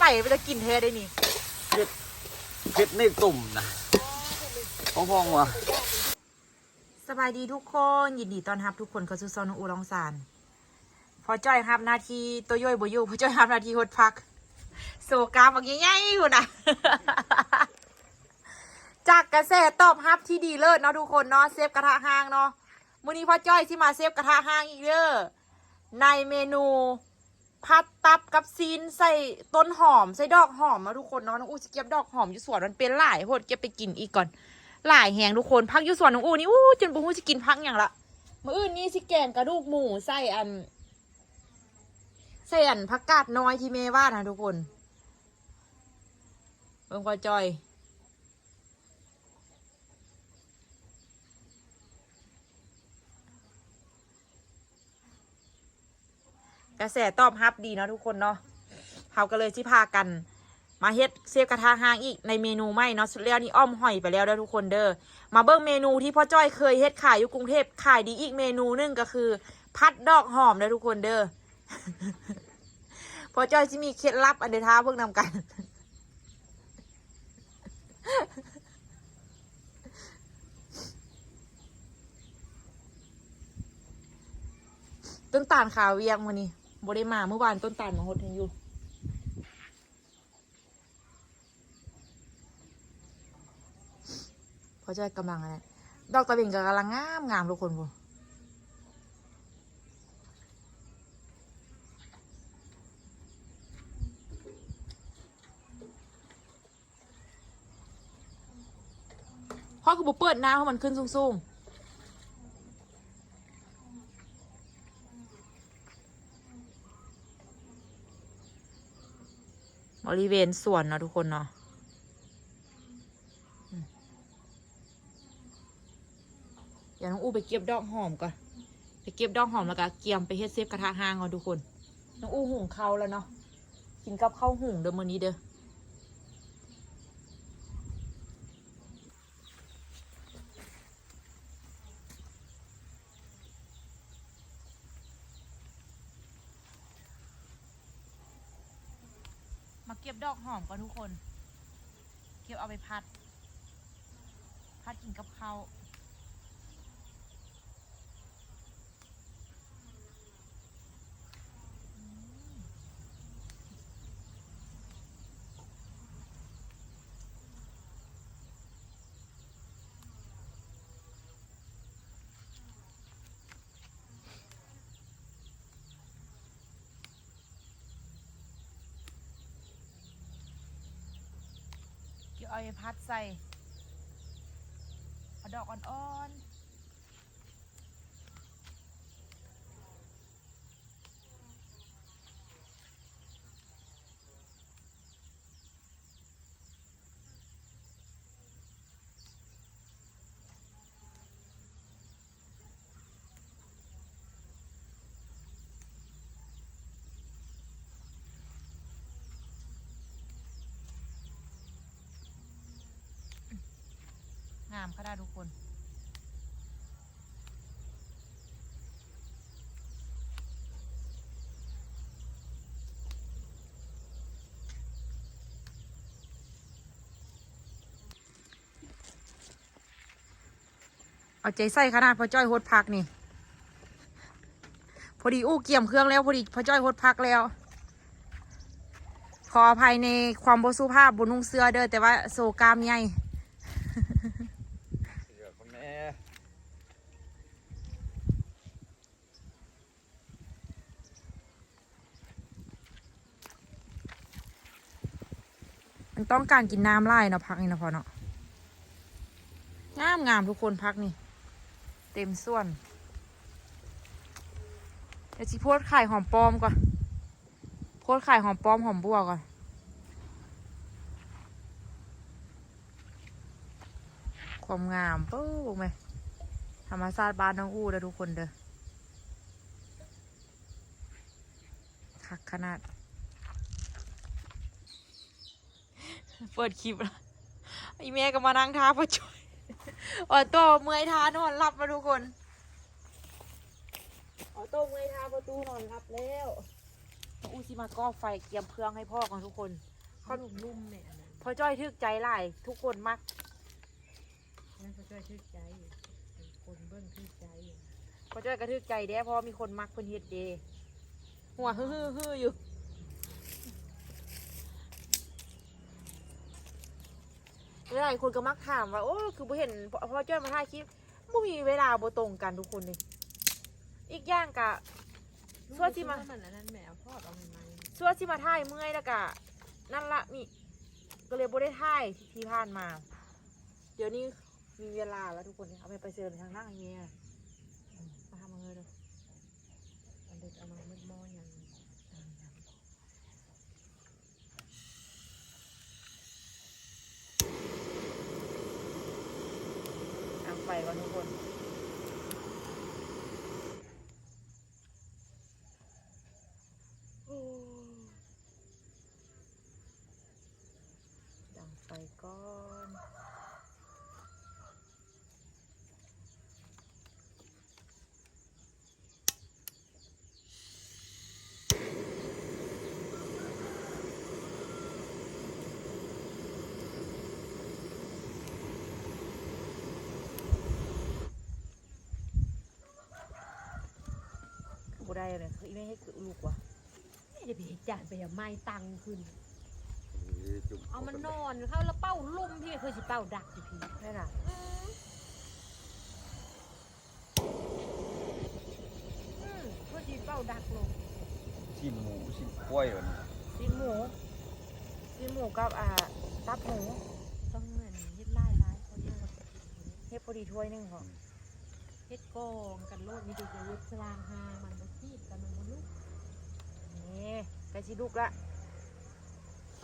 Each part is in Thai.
ไปไปจะกินเทได้นี่เพชรในตุ่มนะพองพองวะสบายดีทุกคนยินดีต้อนรับทุกคนเข้าสู่ซอนอูลองซานพอจ้อยครับนาทีตัวย่อยบอยู่พอจ้อยครับนาทีหดพัก โซกาบอกใหญ่ๆอยู่นะจากกระแสตอบรับที่ดีเลิศเนาะทุกคนเนาะเซฟกระทะห้างเนาะมื้อนี้พ่อจ้อยที่มาเซฟกระทะห้างอีกเด้อในเมนู ผัดตับกับซีนใส่ต้นหอมใส่ดอกหอมมาทุกคนเนาะน้องอูจะเก็บดอกหอมอยู่สวนมันเป็นหลายโพดเก็บไปกินอีกก่อน หลายแหงทุกคนพักอยู่สวนน้องอูนี่อู้จนบุ้งจะกินพักอย่างละมื้ออื่นนี่สิแกงกระดูกหมูใส่อันใส่อันผักกาดน้อยที่เมว่านะทุกคนเบิ่งพอจอย กระแสตอบรับดีเนาะทุกคนเนาะเขาก็เลยที่พากัน มาเฮ็ดเซฟกระทะห้างอีกในเมนูไม่เนาะสุดแล้วนี่อ้อมหอยไปแล้วเด้อทุกคนเด้อมาเบิ่งเมนูที่พ่อจ้อยเคยเฮ็ดขายอยู่กรุงเทพขายดีอีกเมนูนึงก็คือ พัดดอกหอมเด้อทุกคนเด้อพ่อจ้อยจะมีเคล็ดลับอันเดท้าเบิ่งนำกันต้นตาลขาวเวียงวันนี้ บ่ได้มาเมื่อวานต้นตาลมาหดให้อยู่ พอใจกำลังอะไรดอกตะเบงก็กำลังงามงามทุกคนพูพ่อคือบุเปิดหน้าเพราะมันขึ้นสูงๆ บริเวณสวนเนาะทุกคนเนาะเดี๋ยวน้องอู้ไปเก็บดอกหอมก่อน ไปเก็บดอกหอมแล้วก็เกี่ยมไปเฮ็ดเซฟกระทะห้างก่อนทุกคน น้องอู้หุงข้าวแล้วเนาะ กินกับข้าวหุงเด้อมื้อนี้เด้อ เก็บดอกหอมก่อนทุกคน เก็บเอาไปพัด พัดกินกับข้าว เกี่ยวเอาไปพัดใส่เอาดอกอ่อนๆามก็ได้ทุกคน เอาใจใส่ขนาดพอจ้อยโฮดพักนี่ พอดีอู้เกี่ยมเครื่องแล้ว พอดีพอจ้อยโฮดพักแล้วขออภัยในความบสุภาพบนนุ่งเสื้อเด้อแต่ว่าโซกามใหญ่ เดี๋ยวพ่อแม่ มันต้องการกินน้ำไล่เนาะพักนี่นะพอเนาะงามงามทุกคนพักนี่ เต็มส่วนเดี๋ยวสิโพดไข่หอมปลอมก่อนโพดไข่หอมปลอมหอมบัวก่อนความงามปุ๊บไหมธรรมชาติบ้านน้องอู้เด้อทุกคนเด้อคักขนาด เปิดคลิปแล้วไอแม่ก็มานั่งท้าพ่อช่วยออโต้เมื่อยท้านอนหลับมาทุกคนออโต้เมื่อยท้าประตูนอนหลับแล้วน้องอู้สิมาก่อไฟเกียมเครื่องให้พ่อก่อนทุกคนข้าวนุ่มๆเนี่ยอันนั้นพ่อจ้อยทึกใจหลายทุกคนมักนั่นก็ช่วยชื่นใจคนเบิ้งชื่นใจพ่อจ้อยกระทึกใจเด้เพราะว่ามีคนมักเพิ่นเฮ็ดเดหัวฮือฮือฮืออยู่ หลายคนก็มักถามว่าโอ้คือบ่เห็นพ่อพ่อจ้อยมาถ่ายคลิปบ่มีเวลาบ่ตรงกันทุกคนเลยอีกอย่างกะส่วนที่มามันอันนั้นแหมเอาทอดเอาใหม่ส่วนที่มาถ่ายเมื่อยแล้วกะนั่นละมีก็เลยบ่ได้ถ่ายที่ที่ผ่านมา เดี๋ยวนี้มีเวลาแล้วทุกคนเนี่ยเอาไปไปเชิญทางหน้าเฮียอืมมาทำมาเลยเด้อๆเอาเด็กเอามามืดมออย่าง ทาง ไปก่อนทุกคนดังไฟก่อน บ่ ได้เลยคือไม่ให้คือลูกว่ะไม่ได้ไปเห็นจานไปเอาไม้ตังขึ้น เอามันนอนเข้าแล้วเป้าลุ่มพี่เคยสิเป้าดักสิพี่ได้น่ะอืมเคยสิเป้าดักลงชิ้นหมูชิ้นกล้วยมันซีนหมูซีนหมูกับอ่าตับหมูต้องเงินเฮ็ดไล่ไล่เขาเรียกว่าเฮ็ดพอดีถ้วยหนึงพอ เฮ็ดกองกันโลดนี่ดูจะยึดสลางหามันบ่ทีบกันมันบ่ลุกนี่ไก่ชีลูกละ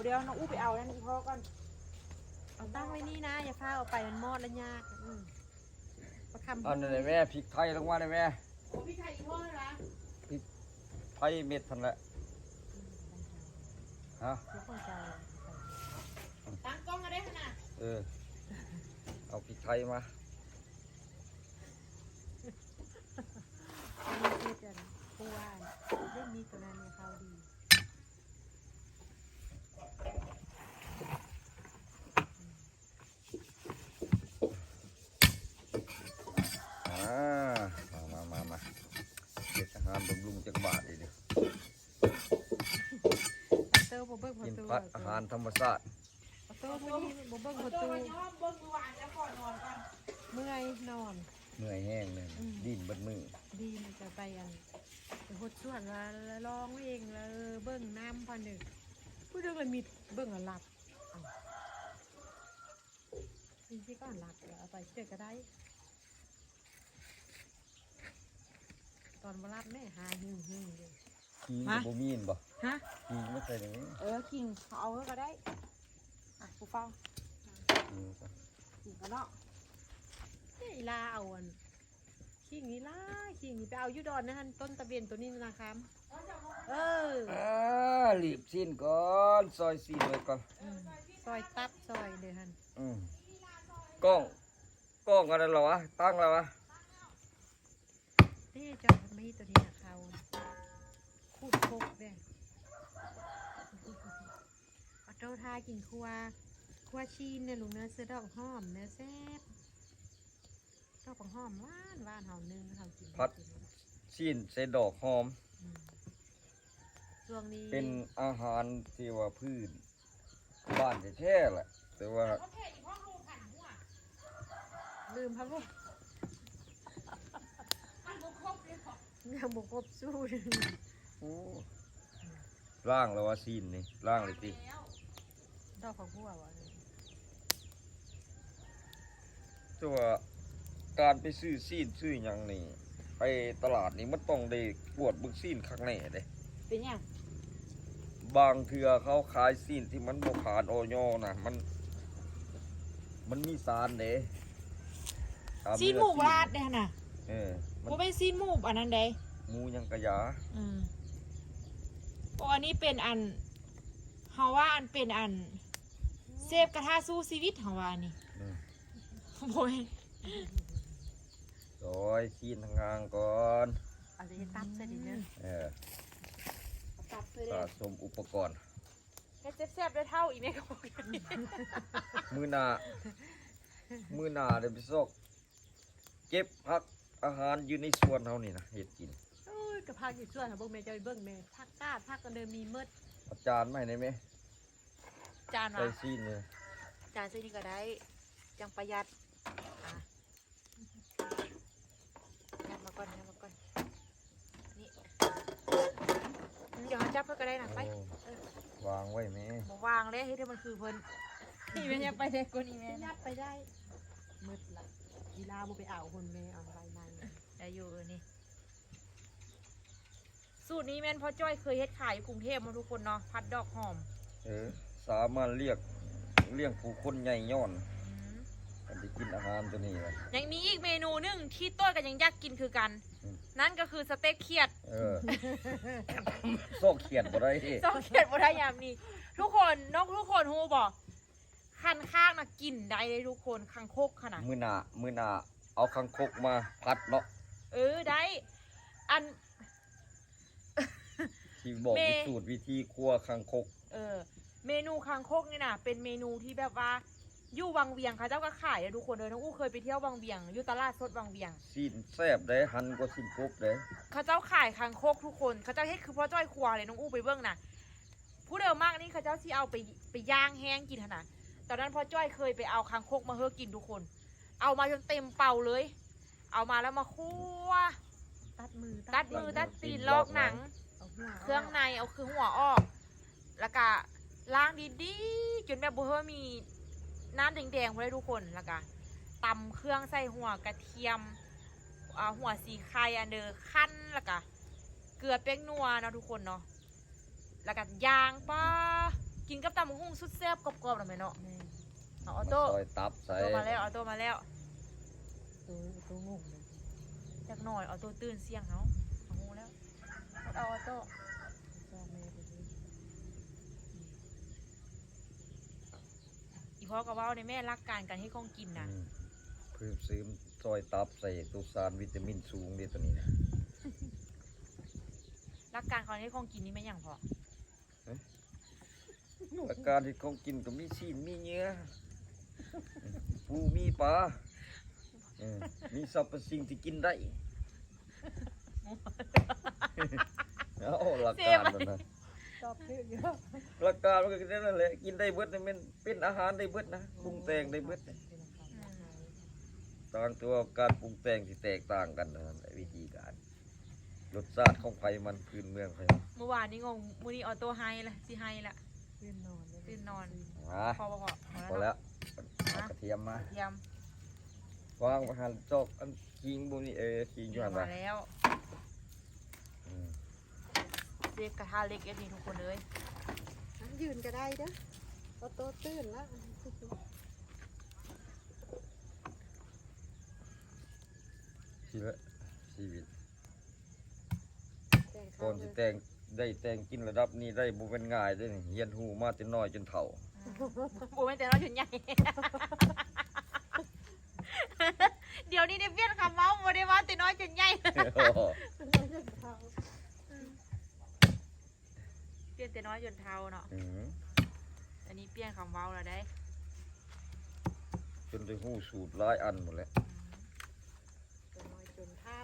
เดี๋ยวน้องอู้ไปเอานั่นอีพ่อก่อนเอาตั้งไว้นี่นะ อย่าพาเอาไปมันมอดแล้วยากอืมประคำอันนั้นแม่พริกไทยลงมาได้แม่โอ้พี่ชายอีพ่อนะไทยเม็ดพันละฮะทุกคนจะตั้งกล้องมาได้ขนาดเออเอาพริกไทยมา อันนี้คือจะผู้ว่าเล่นมีตัวนั้นเนี่ยเขาดีอ่ามามามามาเด็ดอาหารบำรุงจักบาทดีเดียวเตอร์บ่เบิ้งพอกินตัวผักอาหารธรรมชาติเตอร์บ่นี่บ่เบิ้งพอตัตัววย่อมเบิ้งดูหวานแล้วก่อนนอนก่อนเมื่อยนอน เหนื่อยแห้งเลยอืมดิ้นเบัดมือดีมันจะไปอันไปหดส่วนละละลองเองละเออเบิ้งน้ำพอหนึ่งผู้เรื่องเลยมีเบิ้งอะหลับอ้าวจริงๆก็หลับแล้วเอาไปเชื่อก็ได้ ตอนมารับแม่หาหิวหิวเลยขี้กับบ่มีนบ่ฮะ ขี้ไม่ใช่อย่างนี้เออคิงเอาก็ได้ อะกูฟังขี้ก็คิงกันเนาะเฮ้ ยลาเอาอันขิงนี่ล่าขิงนี่ไปเอาอยุดอนนะฮันต้นตะเบียนตัวนี้นะครับเอออ่ารีบสิ้นก่อนซอยสิ้นไว้ก่อนอืมซอยตับซอยเลยฮันอืมกล้องกล้องอะไรเหรอวะตั้งแล้ววะนี่จอดไม่ตัวนี้นะเขาคูดโคกเด้เอาโตทากินครัวครัวชีนเนี่ยลุงเนื้อซื้อดอกหอมเนื้อแซ่บ ดอกของหอมหวานหวานเฮานึ่งเฮากินสิ้นใส่ดอกหอม อืมช่วงนี้ เป็นอาหารที่ว่าพืชบ้านแท้ๆแหละ แต่ว่าเขาเทอีพ่อลูกขันหัวลืมครับลูกมันบุกครบเลยพอยังบกครบสู้เลยโอ้ร่างแล้วว่าสิ้นนี่ร่างเลยติแล้วดอกของหัววะแต่ว่า การไปซื้อสิ้นซื้อหยังนี่ไปตลาดนี่มันต้องได้กวดเบึกสิ้นข้างในเด้เป็นยังบางเทือเขาขายสิ้นที่มันบ่ผ่านออยนะมัน มันมีสารเด้ตาซีนหมูลาดเนี่ยน่ะเออมันบ่เป็นซีนหมูอันนั้นเด้หมูยังกระยาอืมโอ้อันนี้เป็นอันเฮาว่าอันเป็นอันเซฟกระทะสู้ชีวิตเฮาว่านี่อืมโอ้ย ซอยสิ้นทางงางก่อนเอาจะตับใส่ดิเนอะเออตตับเลยสะเด้สมอุปกรณ์ เฮ็ดแซ่บๆด้วยเท่าอีเมฆกับพวกนี้มือหนามือหนาเดี๋ยวไปซอกเก็บพักอาหารอยู่ในสวนเฮานี่นะเฮ็ดกิน โอ้ยกระพากอยู่ส่วนค่ะเบิ่งแม่เจะเบิ่งแม่พักกาดพักกันเดิมมีเมดอาจารย์ไม่ได้ไหมจานใส่วะซีนเลยจานเส้นนี้ก็ได้ จังประหยัดอะยัดมาก่อนยัดมาก่อนนี่อืมเดี๋ยวเขา จับเพื่อก็ได้นะไปโอ้วางไว้ไหมมาวางเลยให้เดี๋ยวมันคือเพิ่นอีเมฆยังไปเด็กกว่าอีเมฆยัดไปได้เมดละกีฬาบ่ไปเอาคนแม่เอาใบไม้ได้อยู่เออนี่สูตรนี้แม่นพ่อจ้อยเคยเฮ็ดขายอยู่กรุงเทพมาทุกคนเนาะพัดดอกหอม เออสามารถเรียกเลี้ยงผู้คนใหญ่ย้อนอืมกันได้กินอาหารตัวนี้เลยยังมีอีกเมนูหนึงที่ต้นกันยังอยากกินคือกันอืม นั่นก็คือสเต็กเขียดเออโซกเขียนบ่ได้ต้องเขียนบทยามนี้ ทุกคนนกทุกคนฮูบอกคันข้างนะกินได้เลยทุกคนคังคกขนาด มือหนามือหนาเอาคังคกมาพัดเนาะเออได้ อัน ที่บอกเม วิสูตรวิธีครัวคังคก เออเมนูคังคกนี่นะเป็นเมนูที่แบบว่า อยู่วังเวียงเขาเจ้าก็ขายเลยทุกคนเลยน้องอู้เคยไปเที่ยววังเวียงอยู่ตลาดสดวังเวียงซีนแซบได้หันก็สินกบได้เขาเจ้าขายคังคกทุกคนเขาเจ้าเฮ็ดคือพ่อจ้อยครัวเลยน้องอู้ไปเบื้องน่ะผู้เดิมมากนี่เขาเจ้าที่เอาไปไปย่างแห้งกินขนาดตอนนั้นพ่อจ้อยเคยไปเอาคังคกมาเฮอกินทุกคน เอามาจนเต็มเป่าเลย เอามาแล้วมาคั่วตัดมือตัดมือตัดตีนลอกหนังเอาหัวเครื่องในเอาคือหัวออก แล้วก็ล้างดีๆจนแบบบ่เฮอมี น้ำแดงๆพอได้ทุกคนแล้วก็ตำเครื่องใส่หัวกระเทียมอ่าหัวสีไข่อันเดอร์ขั้นแล้วก็เกลือแป้งนัวเนาะทุกคนเนาะแล้วก็ย่างป้ากินกับตำบักหุ่งสุดแซ่บกรอบๆหน่อยไหมเนาะแม่เอาออโต้มาซอยตับใส่ตัวมาแล้วออโต้มาแล้วตัวตัวงงเลยจักหน่อยออโต้ตื่นเสียงเขาเอาหูแล้วเอาออโต้ ชอบแม่ไปดู อี พ่อกับว่าในแม่รักการกันให้ของกินนะอืมเพิ่มซื้อซอยตับใส่ตัวสารวิตามินสูงเด้ตัวนี้นะรักการเขาให้ของกินนี่ไม่อย่างพออาการที่เขากินก็มีซีนมีเนื้อปูมีปลาเออมีสรรพสิ่งที่กินได้เอาหลักการแล้วนะช อบชื่อเยอะหลักการมันก็แค่นั้นแหละกินได้เบิดนี่มันเป็นอาหารได้เบิดนะปรุงแต่งได้เบิดนะต่างตัวการปรุงแต่งที่แตกต่างกันนะวิธีการรสชาติของไผมันพื้นเมืองไผมันเมื่อวานนี้งงมูนี่ออโต้ไฮละสิไฮละตื่นนอนเลยตื่นนอนอ่าพอพอพอพอแล้วเอากระเทียมมาเทียมวางมาหันจอกอันคิงบุนี่เออคิงอยู่หันมามาแล้วอืม เซฟกระทะเล็กเอฟนี่ทุกคนเลยอะยืนก็ได้เด้อเอาโตตื่นแล้วชีวิตชีวิตแต่งก่ข้าอวนเลสิยแต่งได้แต่งกินระดับนี้ได้บ่เป็นง่ายเด้อนี่เฮียนหูมาแต่น้อยจนเฒ่าปูไม่แต่เราถึงใหญ่ เดี๋ยวนี้ได้เปลี่ยนคำเมาส์โมได้ว่าแต่น้อยจนใหญ่ เปลี่ยนแต่น้อยจนเท่าเนาะอืมอันนี้เปลี่ยนคำเมาส์แล้วได้จนได้หูสูตรหลายอันหมดแล้วตัวน้อยจนเท่า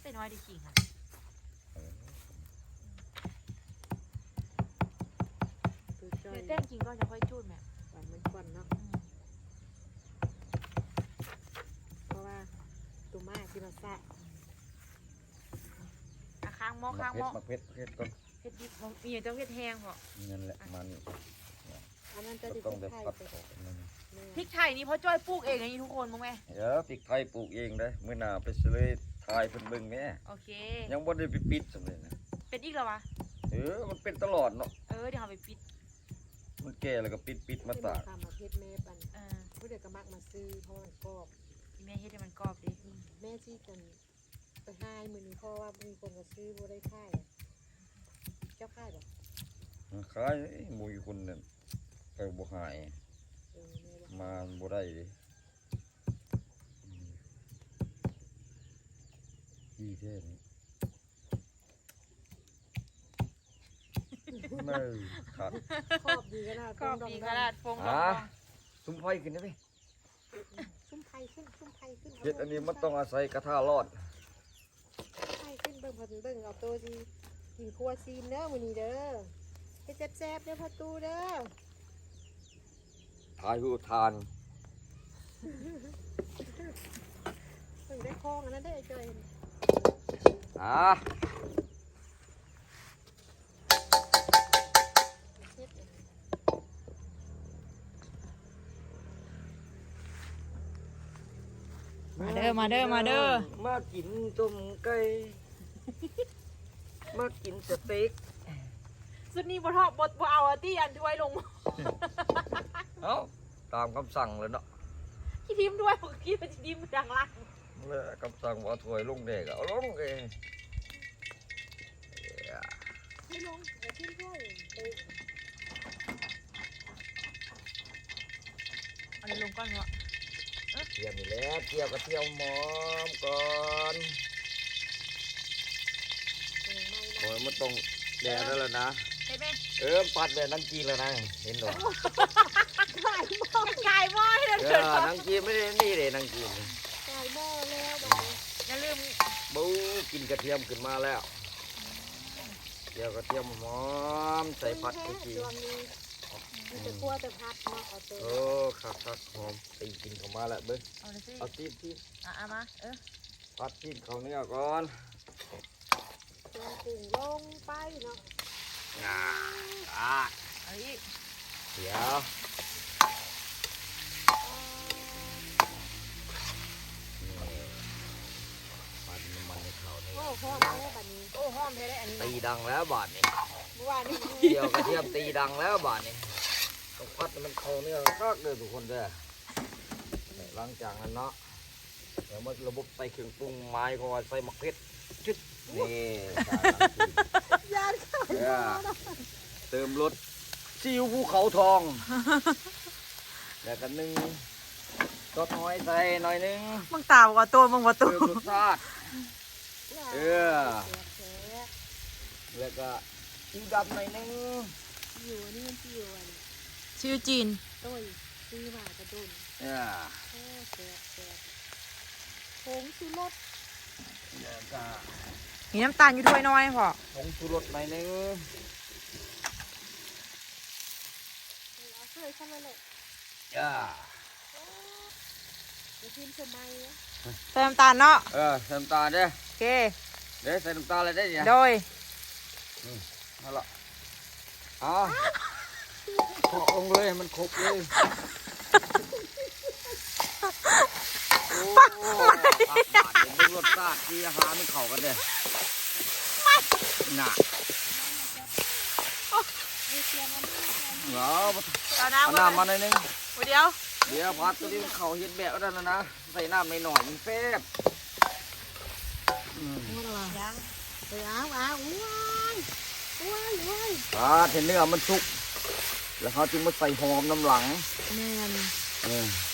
แต่น้อยดีจริงค่ะตัวจอเดี๋ยยวเต้นจริงก็จะค่อยจูดแม่หวานเหมือนควันเนาะอืมเพราะว่าตัวมากที่เราสะอะข้างหม้อมัข้ากงเพหม้อชรมักเพชรเพชรก่อน เผ็ดดิบของมีแต่เผ็ดแห้งพอนั่นแหละมันอันนั้นจะก็ได้ต้องไทได้ยผัดไปออกนั่นแม่พริกไทยนี่พ่อจ้อยปลูกเองอันนี้ทุกคนมั้งแม่เดี๋ยวพริกไทยปลูกเองได้อมื้อหน้าไปซื้อเลยทายเพิ่นเบิ่งแหม่โอเค ยังบ่ได้ไปปิดสำเร็จนะเป็นอีกแล้ววะเออมันเป็นตลอดเนาะเออเดี๋ยวเอาไปปิด มันแก่แล้วก็ปิดปิดมาที่ตากทำมาเพชรแม่ปันเออผู้เด็กก็มักมาซื้อเพราะมันกรอบแม่เฮ็ดให้มันกรอบดิแม่ที่กันไปให้มือนี้เพราะว่ามีคนมาซื้อบ่ได้ค่ายอะเจ้าค่ายบอกขายเอ้ยหมูอยู่คนนั่นไปบ่หาย เออแม่บอกมาบ่ได้เดิดีแท้นี่เนิ่นขาดขอบดีขนาดขอบดีขนาดฟงดอ่าองซุ้มไฟขึ้นได้ไหมชุ่มไข่ขึ้นชุ่มไข่ขึ้นเฮ็ดอันนี้มันต้องอาศัยกระทะรอดไข่ขึ้นเบิ่งพอดีเบิ่งเอาตัวดี กินครัวซีนเด้อมื้อนี้เด้อเฮ็ดแซ่บๆเด้อพ่อตูเด้อทายหูทานเบิ่งได้คลองอันนั้นได้อไอ้จ้อยอ่าเฮ็ดมาเด้อมาเด้อมาเด้อ มากินต้มไก่ มากินสเต็กสุดนี้บ่ทอดบ่บ่เอาอะตี้อันถ้วยลงเอ้าตามคำสั่งเลยเนาะขี้ทิมด้วยผมคิดว่าจะดิมดังล่างเลยคำสั่งว่าเอาถ้วยลงเด็กเอาลงเองให้ลงเอาขึ้นด้วยไปเอาเลยลงก่อนเหรอเทียมนี่แหล้วเทียวกระเทียมหอมก่อน เบิ่งไม่ โอ้ยมันต้องแดดแล้วล่ะนะ เห็นไหมเออปัดเลยนังจีนแล้วนะ เห็นหรอไก่หม้อไก่หม้อให้เราเอเกิดอนังจีนไม่ได้นี่เลยนังจีนไก่หม้อแล้วบัดนี้อย่าลืมบูกินกระเทียมขึ้นมาแล้วเทียวกระเทียมหอมใส่ผัดกะจีดวงนี้มันจะคั่วแต่พัดเนาะเอาตัวโอ้คักคักหอมตีกินเข้ามาแล้วเบิ้งเอาเลยสิเอาซีนซีนอะเอามา เออ ผัดซีนเขาเนื้อก่อน เครื่องปรุงลงไปเนาะอ่าอ่าเอาอีกเดี๋ยวนี่ผัดน้ำมันให้เขาเนื้โอ้อพ่อแล้วบัดนี้โอ้หอมเลยได้อันนี้ตีดังแล้วบาทนี่เมื่อวานนี้เกี่ยวกระเทียมตีดังแล้วบาทนี่ต้องพัดให้มันเข้าเนื้อคักเลยทุกคนเด้อเนี่ยหลังจากนั้นเนาะเดี๋ยวมันระบบใส่เครื่องปรุงไม้ก็ว่าใส่มะเขือจุด นี่ใส่น้ำจิ้มยานไก่เออเติมรสซีอิ๊วภูเขาทองแล้วก็หนึ่งซอสน้อยใส่หน่อยหนึงมึงตาบอกว่าตัวมึงว่าตัวเติมรสชาติเออแล้วก็ซีอิ๊วดำหน่อยหนึงอยู่นี่มันที่อยู่อันชื่อจีนต้ยซื้อมากระดุนเออโอ้แซ่บแซ่บผงชูรสแล้วก็ มีน้ำตาลอยู่ถ้วยน้อยพอผงชูรสหน่อยหนึงเอาเคยเข้ามาเลยอ่าเดี๋ยวพิมพ์สมัยอะใส่น้ำตาลเนาะ เออใส่น้ำตาลเด้อโอเค เด้อใส่น้ำตาลเลยได้เนี่ยโดยเอาละเอ่าขอลงเลยให้มันครบเลยโอ้ ปากบาดเดี๋ยวรสชาติที่อาหารมันเข้ากันเนี่ยน่ะไอเตียมันนี่เหรอเอาเอาน้ำน้ำมาหน่อยหนึงเดี๋ยว เดี๋ยวพัดตัวนี้มันเข้าเห็ดแบบแล้วนะนะใส่น้ำหน่อยๆมันแซ่บอืมยังไปอ้าวอ้าวว้ายว้ายว้ยอ่าเทเนื้อมันสุก แล้วเขาจึงมาใส่หอมน้ำหลังแม่นเอออั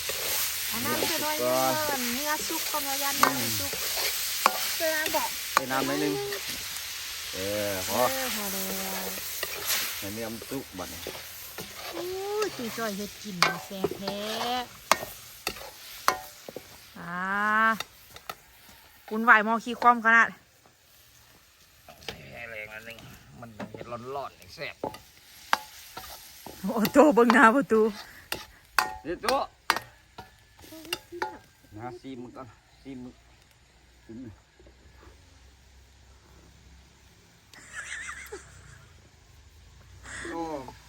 นนั้นจะด้วยเนื้อเนื้อซุปของเรายันเนื้อซุปเสื้อบอกใส่น้ำหน่อยหนึงเออพเออพอแล้วให้เนื้อมันสุกบัดนี้อู้ยจุ๋ยจ่อยเฮ็ดกินแซ่บแท้อ่าคุณไหวมอขี้ความขนาดแรงอันนึงมันเห็ดร้อนๆนี่แซ่บโอ้โตเบิ่งหน้าประตู เดี๋ยวตัว อะนะซีมมันก่อนซีมมันซีมมันโอ้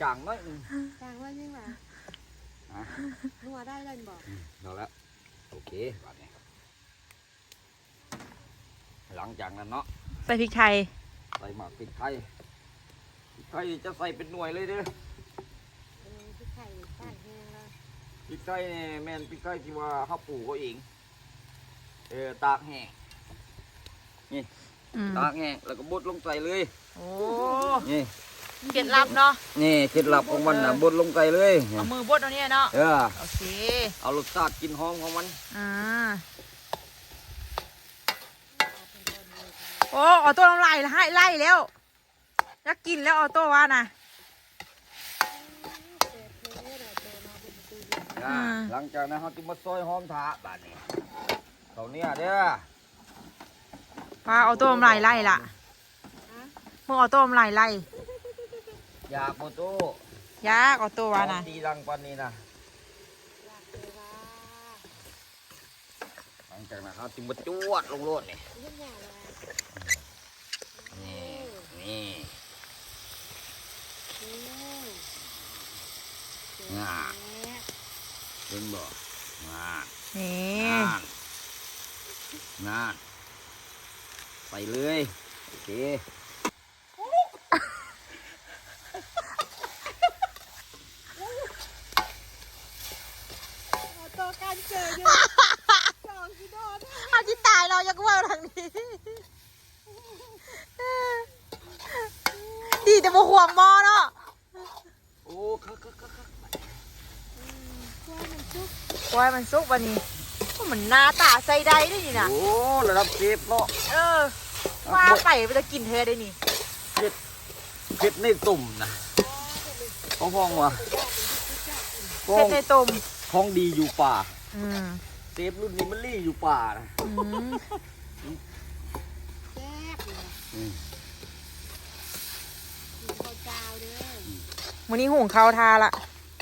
จางน้อยหนึงจางว่ายังไงอะนัวได้เลยบอกอืมเอาละโอเคบัดนี้หลังจากนั้นเนาะใส่พริกไทยใส่หมากพริกไทยพริกไทยจะใส่เป็นหน่วยเลยเด้อเออที่ไข่ป้านแห้งแล้ว พริกไทยเนี่ยแม่นพริกไทยที่ว่าเขาปลูกเขาเอง เออตากแห้งอืมตากแห้งแล้วก็บดลงใส่เลยโอ้นี่เคล็ดลับเนาะนี่เคล็ดลับของมันนะบดลงใส่เลยเอามือบดเอาเนี่ยเนาะเออโอเคเอารสชาติกลินหอมของมันอ่าโอ้ออโต้น้ำลายให้ไล่แล้วอยากกินแล้วออโต้ว่านะ นะหลังจากนั้นเขาจะมาซอยหอมถาบาดนี้เขาเนี่ยเด้อป้าเอาตัวมลายไล่ละมึงเอาตัวมลายไล่อยากโมโต้ยากเอาตัววะนะดีรังปันนี้นะหลังจากนั้นเขาจึงมาจวดลงโลดนี่นี่นี่งา เป็นบ่งานี่งานงานไปเลยโอเคตัวการเจออยู่สองกิโลนะอาจิตายเรายังว่าทางนี้ดีแต่บ่ห่วงหมอเนาะโอ้คักคักคัก คักกล้วยมันจุกวายมันสุกวันนี้ก็เหมือนหน้าตาใส่ได้ด้วยนี่นะโอ้ระดับเชฟเนาะเออว่าไปไปจะกินเธอได้นี่เผ็ดในตุ่มนะของพ้องวะขอเผ็ดงในตุ่มของดีอยู่ป่าอืมเซฟรุ่นนี้มันรี่อยู่ป่านะอืมแซ่บเลยอืมกินข้าวเจ้าเด้อวันนี้หุงข้าวทาละ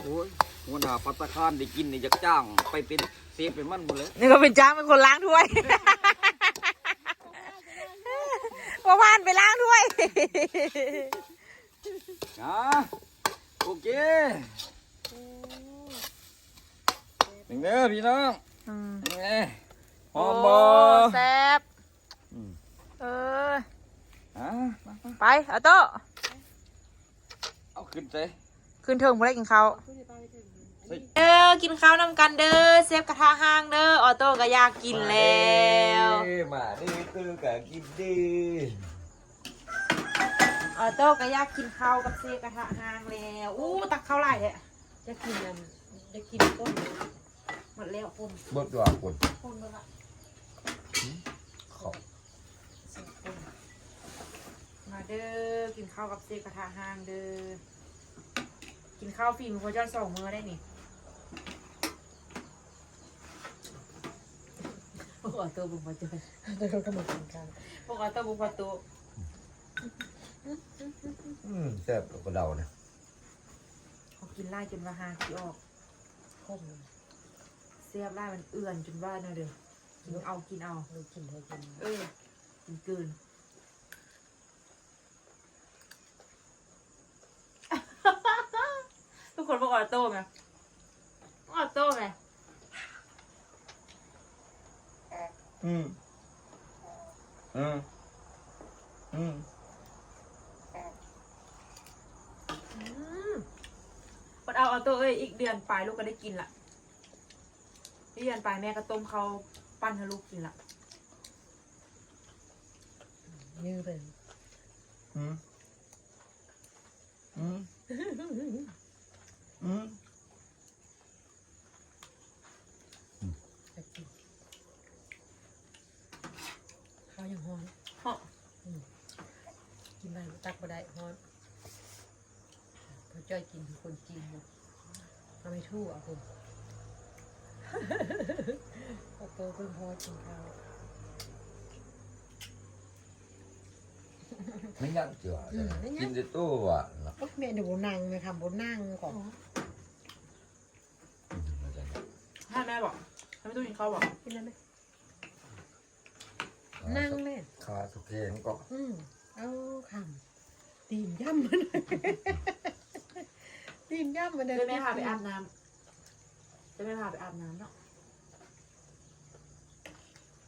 โอ้ย หัวหน้าปัตตาคารได้กินนี่จะจ้างไปเป็นเซฟเป็นมันหมดเลยนี่ก็เป็นจ้างเป็นคนล้างถ้วยว่าว่านไปล้างถ้วยนะโอเคโอ้หนึ่งเด้อพี่น้องอืมนี่หอมโบ่แซ่บอืมเอออะมามาไปเอาโต๊ะเอาขึ้นใจ ขึ้นเทิงพอได้กินข้าวพูดไปไปถึงอันเฮ้ยนี้เด้อกินข้าวนำกันเด้อเซฟกระทะห้างเด้อออโต้ก็อยากกินแล้วมาดื้อตื้อกะกินดีออโต้ก็อยากกินข้าวกับเซฟกระทะห้างแล้วอู้ตักข้าวไรเนี่ยจะกินอันจะกินต้นเลยหมดแล้วคนบดว่าคนคนแล้วละขอบเซฟคนมาเด้อกินข้าวกับเซฟกระทะห้างเด้อ กินข้าวฝีมือพ่อจ้อยสองมือได้นี่พวกออโต้บุกพ่อจ้อยจะโดนกระหม่อมกันพวกออโต้บุกพ่อโตอืมแซ่บกว่าเดาเนี่ยเขากินไล่จนว่าหางที่ออกคมเลยเสียบไล่มันเอื่อนจนว่าเนาะเด้อกินเอากินเอาดูกินเธอกิน เออกินเกิน ทุก คนบอกออโต้ไหมออโต้ไหมอืมอืมอืมอืมอดเอาออโต้เอ้ยอีกเดือนปลายลูกก็ได้กินละอีกเดือนปลายแม่ก็ต้มเขาวปั้นให้ลูกกินละยื้อเป็นอืมอืม อืมจะกินข้าวยังฮ้อนเพราะกินได้ตักบ่ได้ฮ้อนพอจ้อยกินคือคนจีนนะเอาไม่ทู่อะคุณพอโตเพิ่งพอกินข้าวไม่ยังเจืออืมไม่ยังกินแต่ตู้อะนะโอ๊ยแม่เดี๋ยวบนั่งไหมครับบนั่งก่อน ให้แม่บอกให้ไม่ต้องกินข้าวบอก กินได้ไหมนั่งเลย ขาสุก เองก็อืมเอาคำตีนย่ำมันตีนย่ำมันเดี๋ยวแม่พาไปอาบน้ำเดี๋ยวแม่พาไปอาบน้ำเนาะ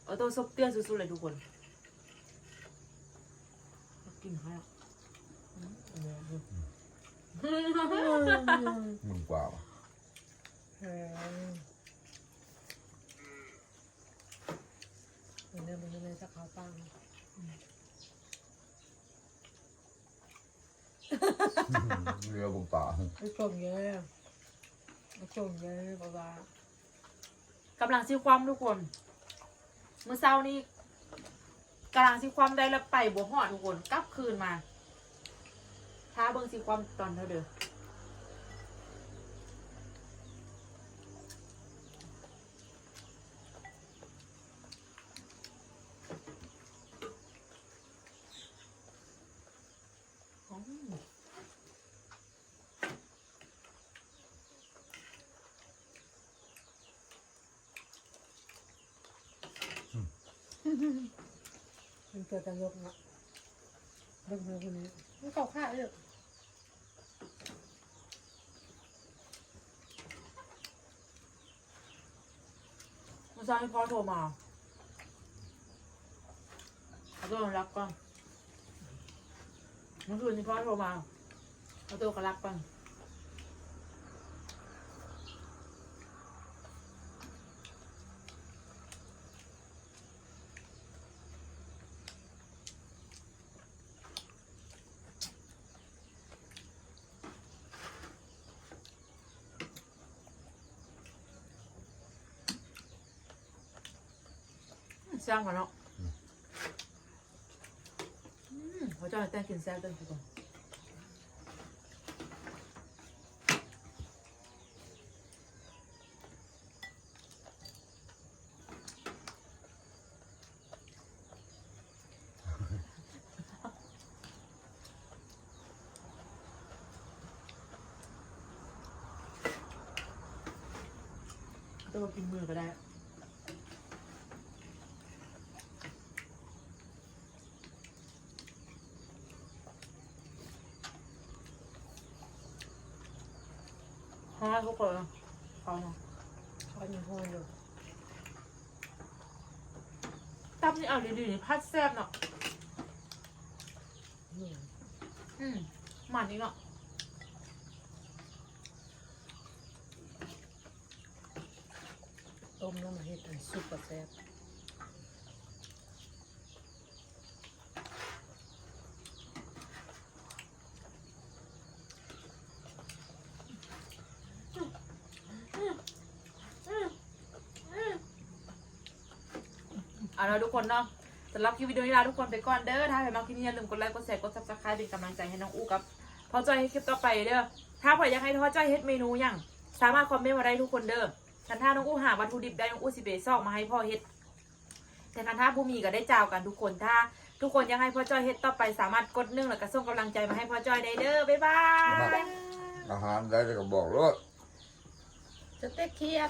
ออโต้ซบเตี้ยสุดๆเลยทุกคนกินข้าวมึงกว่าเออเดินไปเลยสักเขาปัง เรือบุงป่าไปชมเยอะไปชมเยอะเพราะว่ากำลังซิความทุกคน เมื่อเช้านี้กำลังซิความได้แล้วไปบัวหอดทุกคนกลับคืนมาท้าเบิ่งซิความตอนเท่าเดิม มันเกิดจะยกเนาะเบิ่งเบิ่งคนนี้มันเข้าข้าเลยเมื่อเช้านี้พ่อโทรมาเอาตัวรับก่อนเมื่อคืนนี้พ่อโทรมาเอาตัวมารับก่อน สร้างกันเนาะอืมเขาจะให้แต่งกินแซ่บด้วยทุกคน ฮะทุกคนเอาเนาะช้อนยังห้อยอยู่ตับนี่เอาดีๆนี่พัดแซ่บเนาะนี่อืมหมันนี่เนาะต้มแล้วมาเฮ็ดอันซุปกระแซ่บ เอาละทุกคนเนาะสำหรับคลิปวิดีโอนี้ลาทุกคนไปก่อนเด้อถ้าใครมาคลิปนี้อย่าลืมกดไลค์กดแชร์กดซับสไครป์เป็นกำลังใจให้น้องอู้กับพ่อจ้อยให้คลิปต่อไปเด้อถ้าใครอยากให้พ่อจ้อยเฮ็ดเมนูอย่างสามารถคอมเมนต์มาได้ทุกคนเด้อคันถ้าน้องอู้หาวัตถุดิบได้น้องอู้สิเบซอกมาให้พ่อเฮ็ดแต่คันถ้าผู้มีก็ได้เจ้ากันทุกคนถ้าทุกคนอยากให้พ่อจ้อยเฮ็ดต่อไปสามารถกดหนึ่งแล้วก็ส่งกำลังใจมาให้พ่อจ้อยได้เด้อบ๊ายบายอาหารได้ก็บอกรถจะเต็กเคียด